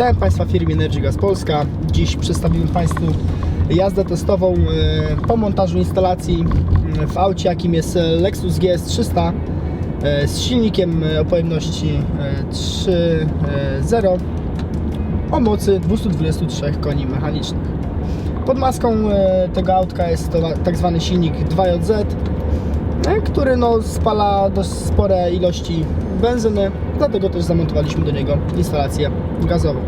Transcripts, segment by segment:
Witam Państwa w firmie Energy Gas Polska. Dziś przedstawimy Państwu jazdę testową e, po montażu instalacji w aucie, jakim jest Lexus GS 300 e, z silnikiem e, o pojemności e, 3.0 o mocy 223 koni mechanicznych. Pod maską tego autka jest to tak zwany silnik 2JZ, e, który no, spala dość spore ilości benzyny, dlatego też zamontowaliśmy do niego instalację gazową.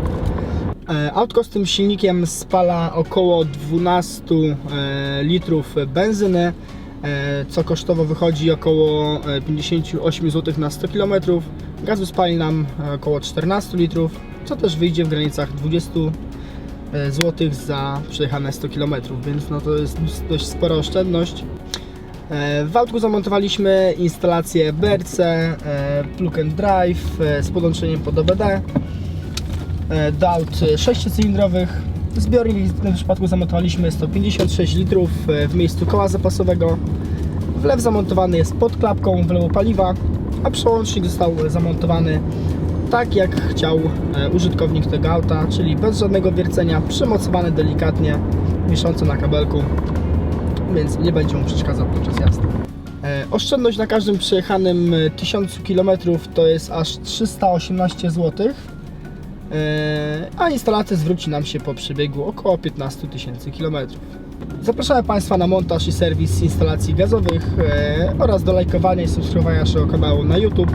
E, Autko z tym silnikiem spala około 12 e, litrów benzyny, e, co kosztowo wychodzi około e, 58 zł na 100 km. Gazu spali nam e, około 14 litrów, co też wyjdzie w granicach 20 zł za przejechane 100 km, więc no to jest dość spora oszczędność. E, W autku zamontowaliśmy instalację BRC, e, plug and drive e, z podłączeniem pod OBD do aut 6-cylindrowych. Zbiornik w tym przypadku zamontowaliśmy 156 litrów w miejscu koła zapasowego. Wlew zamontowany jest pod klapką wlewu paliwa, a przełącznik został zamontowany tak jak chciał użytkownik tego auta, czyli bez żadnego wiercenia, przymocowany delikatnie, wisząco na kabelku więc nie będzie mu przeszkadzał podczas jazdy. E, Oszczędność na każdym przejechanym e, 1000 km to jest aż 318 zł, E, a instalacja zwróci nam się po przebiegu około 15 tysięcy km. Zapraszamy Państwa na montaż i serwis instalacji gazowych e, oraz do lajkowania i subskrybowania naszego kanału na YouTube.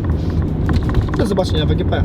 Do zobaczenia w EGP.